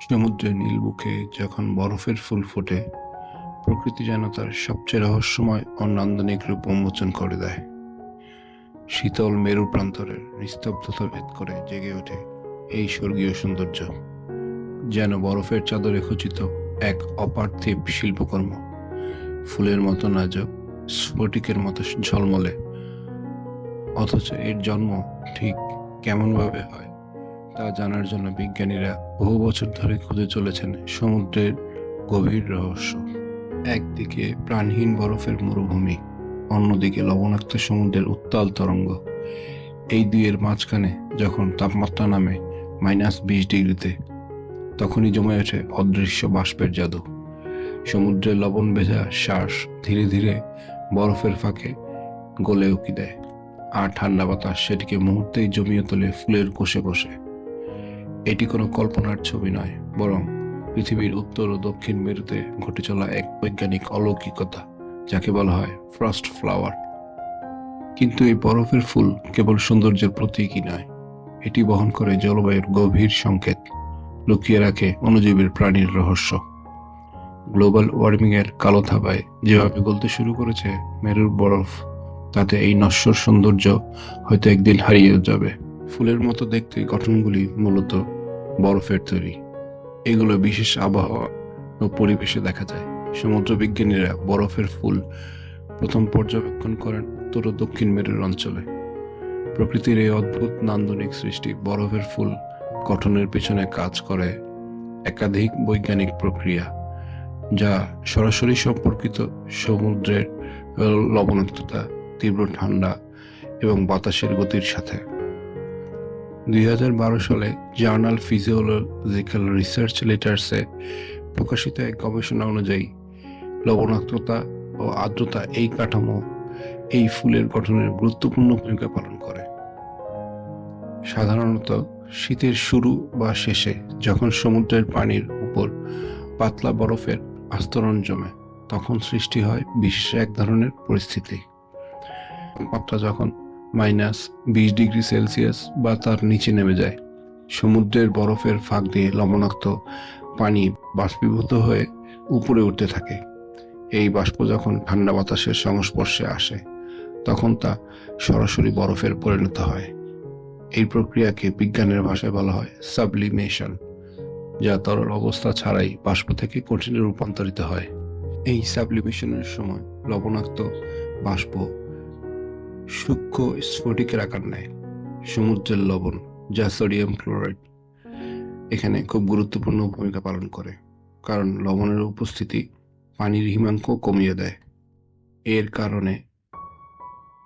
সমুদ্রের নীল বুকে যখন বরফের ফুল ফোটে, প্রকৃতি যেন তার সবচেয়ে রহস্যময় ও নান্দনিক রূপ উন্মোচন করে দেয়। শীতল মেরু প্রান্তরের নিস্তব্ধতা ভেদ করে জেগে ওঠে এই স্বর্গীয় সৌন্দর্য, যেন বরফের চাদরে খচিত এক অপার্থিব শিল্পকর্ম। ফুলের মতো নাজক, স্ফটিকের মতো ঝলমলে, অথচ এর জন্ম ঠিক কেমনভাবে হয়? তা জানার জন্য বিজ্ঞানীরা বহু বছর ধরে খুঁজে চলেছেন সমুদ্রের গভীর রহস্য। একদিকে প্রাণহীন বরফের মরুভূমি, অন্যদিকে লবণাক্ত সমুদ্রের উত্তাল তরঙ্গ। এই দুইয়ের মাঝখানে যখন তাপমাত্রা নামে মাইনাস বিশ ডিগ্রিতে, তখনই জমে ওঠে অদৃশ্য বাষ্পের জাদু। সমুদ্রের লবণ ভেজা শ্বাস ধীরে ধীরে বরফের ফাঁকে গলে উকি দেয়। আর ঠান্ডা বাতাস সেটিকে মুহূর্তেই জমিয়ে তোলে ফুলের কোষে কোষে এটি কোনো কল্পনার ছবি নয়, বরং পৃথিবীর উত্তর ও দক্ষিণ মেরুতে ঘটে চলা এক বৈজ্ঞানিক অলৌকিকতা, যাকে বলা হয় ফ্রস্ট ফ্লাওয়ার কিন্তু এই বরফের ফুল কেবল সৌন্দর্যের প্রতীকই নয়, এটি বহন করে জলবায়ুর গভীর সংকেত, লুকিয়ে রাখে অণুজীবের প্রাণীর রহস্য। গ্লোবাল ওয়ার্মিং এর কালো থাবায় যেভাবে গলতে শুরু করেছে মেরুর বরফ, তাতে এই নশ্বর সৌন্দর্য হয়তো একদিন হারিয়ে যাবে। ফুলের মতো দেখতে গঠনগুলি মূলত বরফের তৈরি। এগুলো বিশেষ আবহাওয়া ও পরিবেশে দেখা যায়। সমুদ্র বিজ্ঞানীরা বরফের ফুল প্রথম পর্যবেক্ষণ করেন উত্তর ও দক্ষিণ মেরুর অঞ্চলে। প্রকৃতির এই অদ্ভুত নান্দনিক সৃষ্টি বরফের ফুল গঠনের পেছনে কাজ করে একাধিক বৈজ্ঞানিক প্রক্রিয়া, যা সরাসরি সম্পর্কিত সমুদ্রের লবণাক্ততা, তীব্র ঠান্ডা এবং বাতাসের গতির সাথে দুই সালে জার্নাল ফিজিওলজিক্যাল রিসার্চ লেটার্সে প্রকাশিত এক গবেষণা অনুযায়ী লবণাক্ততা ও আর্দ্রতা এই কাঠামো এই ফুলের গঠনের গুরুত্বপূর্ণ ভূমিকা পালন করে। সাধারণত শীতের শুরু বা শেষে যখন সমুদ্রের পানির উপর পাতলা বরফের আস্তরণ জমে, তখন সৃষ্টি হয় বিশ্বে এক ধরনের পরিস্থিতি। তাপমাত্রা যখন মাইনাস বিশ ডিগ্রি সেলসিয়াস বা তার নিচে নেমে যায়। সমুদ্রের বরফের ফাঁক দিয়ে লবণাক্ত পানি বাষ্পীভূত হয়ে উপরে উঠতে থাকে। এই বাষ্প যখন ঠান্ডা বাতাসের সংস্পর্শে আসে, তখন তা সরাসরি বরফের পরিণত হয়। এই প্রক্রিয়াকে বিজ্ঞানের ভাষায় বলা হয় সাবলিমেশন, যা তরল অবস্থা ছাড়াই বাষ্প থেকে কঠিনে রূপান্তরিত হয়। এই সাবলিমেশনের সময় লবণাক্ত বাষ্প সূক্ষ্ম স্ফটিকের আকার নেয়। সমুদ্রের লবণ, যা সোডিয়াম ক্লোরাইড, এখানে খুব গুরুত্বপূর্ণ ভূমিকা পালন করে, কারণ লবণের উপস্থিতি পানির হিমাঙ্ক কমিয়ে দেয়। এর কারণে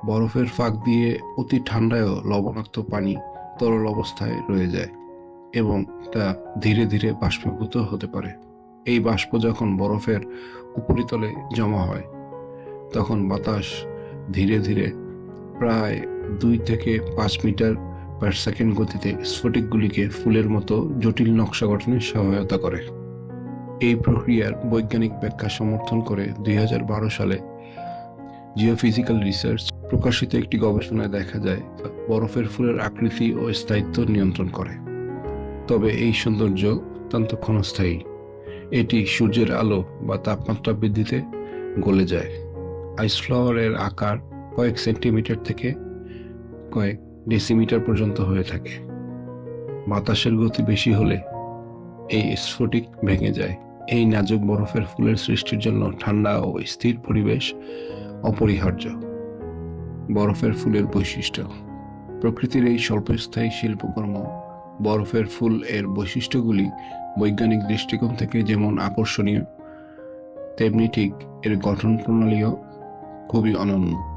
বরফের ফাঁক দিয়ে অতি ঠান্ডায়ও লবণাক্ত পানি তরল অবস্থায় রয়ে যায় এবং তা ধীরে ধীরে বাষ্পীভূত হতে পারে। এই বাষ্প যখন বরফের উপরিতলে জমা হয়, তখন বাতাস ধীরে ধীরে প্রায় দুই থেকে পাঁচ মিটার পার সেকেন্ড গতিতে স্ফটিকগুলিকে ফুলের মতো জটিল নকশা গঠনে সহায়তা করে। এই প্রক্রিয়ার বৈজ্ঞানিক ব্যাখ্যা সমর্থন করে দুই হাজার বারো সালে জিওফিজিক্যাল রিসার্চ প্রকাশিত একটি গবেষণায় দেখা যায় বরফের ফুলের আকৃতি ও স্থায়িত্ব নিয়ন্ত্রণ করে। তবে এই সৌন্দর্য অত্যন্ত ক্ষণস্থায়ী। এটি সূর্যের আলো বা তাপমাত্রা বৃদ্ধিতে গলে যায়। আইস ফ্লাওয়ারের আকার কয়েক সেন্টিমিটার থেকে কয়েক ডেসিমিটার পর্যন্ত হয়ে থাকে। বাতাসের গতি বেশি হলে এই স্ফটিক ভেঙে যায়। এই নাজুক বরফের ফুলের সৃষ্টির জন্য ঠান্ডা ও স্থির পরিবেশ অপরিহার্য। বরফের ফুলের বৈশিষ্ট্য। প্রকৃতির এই স্বল্পস্থায়ী শিল্পকর্ম বরফের ফুল এর বৈশিষ্ট্যগুলি বৈজ্ঞানিক দৃষ্টিকোণ থেকে যেমন আকর্ষণীয়, তেমনি ঠিক এর গঠন প্রণালীও খুবই অনন্য।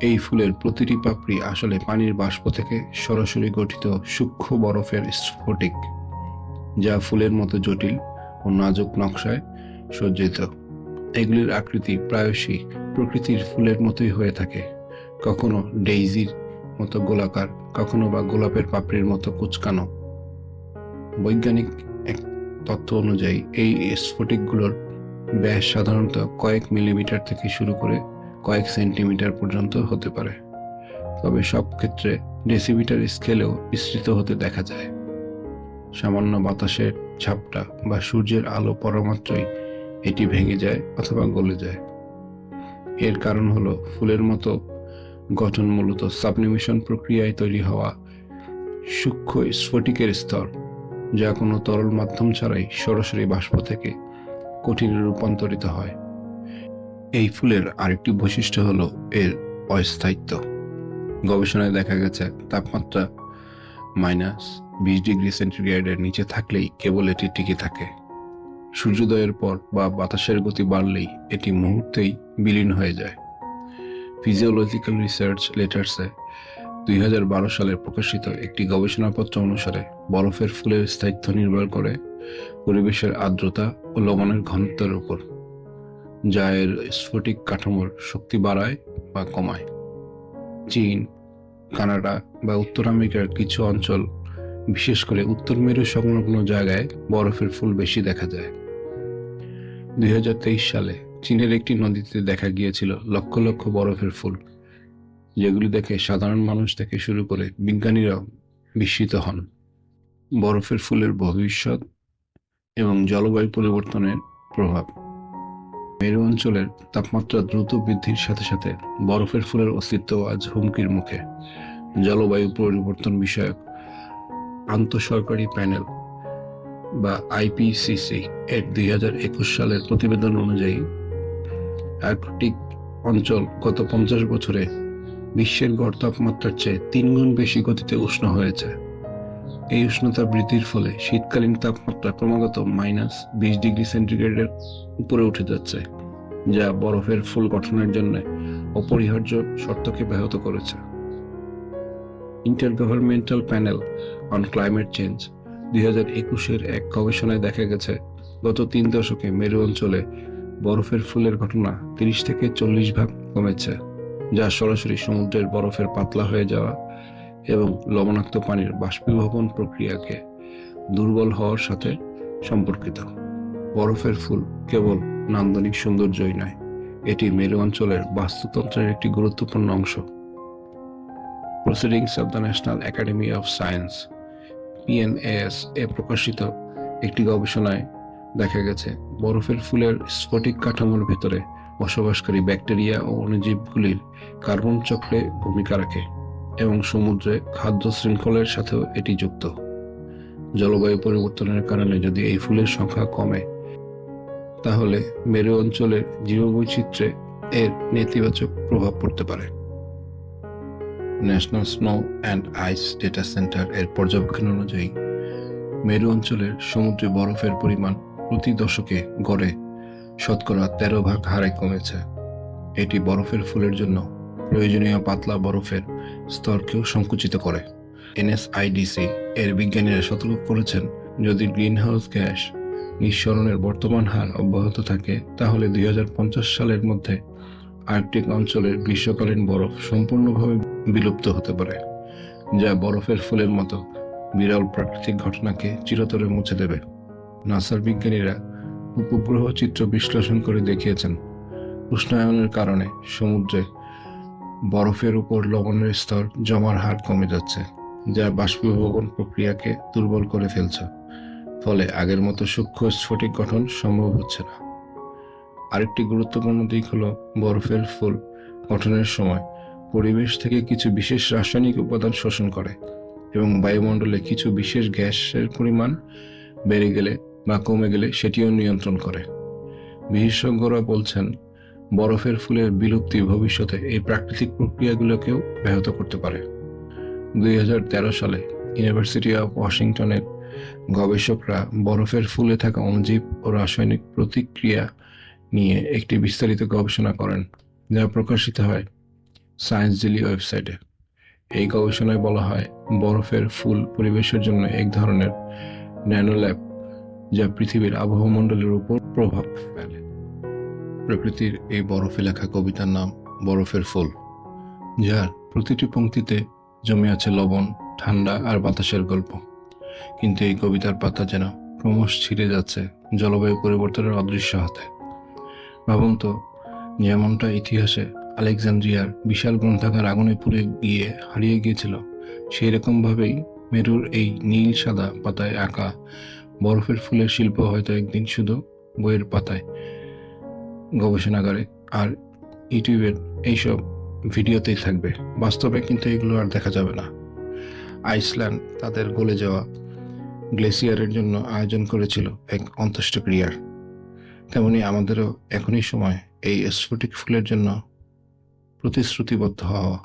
এই ফুলের প্রতিটি পাপড়ি আসলে পানির বাষ্প থেকে সরাসরি গঠিত সূক্ষ্ম বরফের স্ফটিক, যা ফুলের মতো জটিল ও নাজুক নকশায় সজ্জিত। এগুলির আকৃতি প্রায়শই প্রকৃতির ফুলের মতোই হয়ে থাকে। কখনো ডেইজির মতো গোলাকার, কখনো বা গোলাপের পাপড়ির মতো কুচকানো। বৈজ্ঞানিক এক তথ্য অনুযায়ী এই স্ফটিকগুলোর ব্যাস সাধারণত কয়েক মিলিমিটার থেকে শুরু করে কয়েক সেন্টিমিটার পর্যন্ত হতে পারে। তবে সব ক্ষেত্রে ডেসিমিটার স্কেলেও বিস্তৃত হতে দেখা যায়। সামান্য বাতাসের ঝাপটা বা সূর্যের আলো পড়া মাত্রই এটি ভেঙে যায় অথবা গলে যায়। এর কারণ হলো ফুলের মতো গঠন মূলত সাবলিমেশন প্রক্রিয়ায় তৈরি হওয়া সূক্ষ্ম স্ফটিকের স্তর, যা কোনো তরল মাধ্যম ছাড়াই সরাসরি বাষ্প থেকে কঠিনে রূপান্তরিত হয়। এই ফুলের আরেকটি বৈশিষ্ট্য হলো এর অস্থায়িত্ব। গবেষণায় দেখা গেছে তাপমাত্রা মাইনাস বিশ ডিগ্রি সেন্টিগ্রেডের নিচে থাকলেই কেবল এটি টিকে থাকে। সূর্যোদয়ের পর বা বাতাসের গতি বাড়লেই এটি মুহূর্তেই বিলীন হয়ে যায়। ফিজিওলজিক্যাল রিসার্চ লেটার্সে দুই হাজার বারো সালে প্রকাশিত একটি গবেষণাপত্র অনুসারে বরফের ফুলের স্থায়িত্ব নির্ভর করে পরিবেশের আর্দ্রতা ও লবণের ঘনত্বের উপর। যা এর স্ফটিক কাঠামোর শক্তি বাড়ায় বা কমায়। চীন, কানাডা বা উত্তর আমেরিকার কিছু অঞ্চল, বিশেষ করে উত্তর মেরু সংলগ্ন জায়গায় বরফের ফুল বেশি দেখা যায়। দুই হাজার তেইশ সালে চীনের একটি নদীতে দেখা গিয়েছিল লক্ষ লক্ষ বরফের ফুল, যেগুলি দেখে সাধারণ মানুষ থেকে শুরু করে বিজ্ঞানীরাও বিস্মিত হন। বরফের ফুলের ভবিষ্যৎ এবং জলবায়ু পরিবর্তনের প্রভাব। মেরু অঞ্চলের তাপমাত্রা দ্রুত বৃদ্ধির সাথে সাথে বরফের ফুলের অস্তিত্ব আজ হুমকির মুখে। জলবায়ু পরিবর্তন বিষয়ক আন্তঃসরকারি প্যানেল বা আইপিসিসি এর দুই হাজার একুশ সালের প্রতিবেদন অনুযায়ী আর্কটিক অঞ্চল গত পঞ্চাশ বছরে বিশ্বের গড় তাপমাত্রার চেয়ে তিন গুণ বেশি গতিতে উষ্ণ হয়েছে। এই উষ্ণতা বৃদ্ধির ফলে শীতকালীন তাপমাত্রা ক্রমাগত মাইনাস বিশ ডিগ্রি সেন্টিগ্রেডের উপরে উঠে যাচ্ছে, যা বরফের ফুল গঠনের জন্য অপরিহার্য শর্তকে ব্যাহত করেছে। Intergovernmental panel on climate change দুই হাজার একুশের এক গবেষণায় দেখা গেছে, গত তিন দশকে মেরু অঞ্চলে বরফের ফুলের ঘটনা তিরিশ থেকে চল্লিশ ভাগ কমেছে, যা সরাসরি সমুদ্রের বরফের পাতলা হয়ে যাওয়া এবং লবণাক্ত পানির বাষ্পীভবন প্রক্রিয়াকে দুর্বল হওয়ার সাথে সম্পর্কিত। বরফের ফুল কেবল নান্দনিক সৌন্দর্যই নয়, এটি মেরু অঞ্চলের বাস্তুতন্ত্রের একটি গুরুত্বপূর্ণ অংশ। Proceedings of the national academy of science PNS এ প্রকাশিত একটি গবেষণায় দেখা গেছে, বরফের ফুলের স্ফটিক কাঠামোর ভেতরে বসবাসকারী ব্যাকটেরিয়া ও অণুজীবগুলির কার্বন চক্রে ভূমিকা রাখে। এবং সমুদ্রে খাদ্য শৃঙ্খলের সাথেও এটি যুক্ত। জলবায়ু পরিবর্তনের কারণে যদি এই ফুলের সংখ্যা কমে, তাহলে মেরু অঞ্চলের জীববৈচিত্র্যে এর নেতিবাচক প্রভাব পড়তে পারে। National snow and ice data centre এর পর্যবেক্ষণ অনুযায়ী, মেরু অঞ্চলের সমুদ্রে বরফের পরিমাণ প্রতি দশকে গড়ে শতকরা তেরো ভাগ হারে কমেছে। এটি বরফের ফুলের জন্য প্রয়োজনীয় পাতলা বরফের স্তরকেও সংকুচিত করে। এনএসআইডিসি এর বিজ্ঞানীরা সতর্ক করেছেন, যদি গ্রিনহাউস গ্যাস নিঃসরণের বর্তমান হার অব্যাহত থাকে, তাহলে দুই হাজার পঞ্চাশ সালের মধ্যে আর্কটিক অঞ্চলের গ্রীষ্মকালীন বরফ সম্পূর্ণভাবে বিলুপ্ত হতে পারে, যা বরফের ফুলের মতো বিরল প্রাকৃতিক ঘটনাকে চিরতরে মুছে দেবে। নাসার বিজ্ঞানীরা উপগ্রহ চিত্র বিশ্লেষণ করে দেখিয়েছেন, উষ্ণায়নের কারণে সমুদ্রে বরফের উপর লবণের স্তর জমার হার কমে যাচ্ছে, যা বাষ্পীভবন প্রক্রিয়াকে দুর্বল করে ফেলছে। ফলে আগের মতো সূক্ষ্ম স্ফটিক গঠন সম্ভব হচ্ছে না। আরেকটি গুরুত্বপূর্ণ দিক হল বরফের ফুল গঠনের সময় পরিবেশ থেকে কিছু বিশেষ রাসায়নিক উপাদান শোষণ করে এবং বায়ুমণ্ডলে কিছু বিশেষ গ্যাসের পরিমাণ বেড়ে গেলে বা কমে গেলে সেটিও নিয়ন্ত্রণ করে। বিশেষজ্ঞরা বলছেন বরফের ফুলের বিলুপ্তি ভবিষ্যতে এই প্রাকৃতিক প্রক্রিয়াগুলোকেও ব্যাহত করতে পারে। দুই হাজার তেরো সালে ইউনিভার্সিটি অফ ওয়াশিংটনের গবেষকরা বরফের ফুলে থাকা অণুজীব ও রাসায়নিক প্রতিক্রিয়া নিয়ে একটি বিস্তারিত গবেষণা করেন, যা প্রকাশিত হয় সায়েন্স ডেলি ওয়েবসাইটে। এই গবেষণায় বলা হয়, বরফের ফুল পরিবেশের জন্য এক ধরনের ন্যানোল্যাব যা পৃথিবীর আবহমণ্ডলের উপর প্রভাব ফেলে। প্রকৃতির এই বরফে লেখা কবিতার নাম বরফের ফুল। যার প্রতিটি পংক্তিতে জমে আছে লবণ, ঠান্ডা আর বাতাসের গল্প। কিন্তু এই কবিতার পাতা যেন ক্রমশ ছিঁড়ে যাচ্ছে জলবায়ু পরিবর্তনের অদৃশ্য হাতে। ভাবুন তো, যেমনটা ইতিহাসে আলেকজান্দ্রিয়ার বিশাল গ্রন্থাগার আগুনে পুড়ে গিয়ে হারিয়ে গিয়েছিল সেই রকমভাবেই মেরুর এই নীল সাদা পাতায় আঁকা বরফের ফুলের শিল্প হয়তো একদিন শুধু বইয়ের পাতায় গবেষণাগারে আর ইউটিউবের এইসব ভিডিওতেই থাকবে। বাস্তবে কিন্তু এগুলো আর দেখা যাবে না। আইসল্যান্ড তাদের গলে যাওয়া গ্লেসিয়ারের জন্য আয়োজন করেছিল এক অন্ত্যেষ্টিক্রিয়ার। তেমনি আমাদেরও এখনই সময় এই স্ফটিক ফুলের জন্য প্রতিশ্রুতিবদ্ধ হওয়া।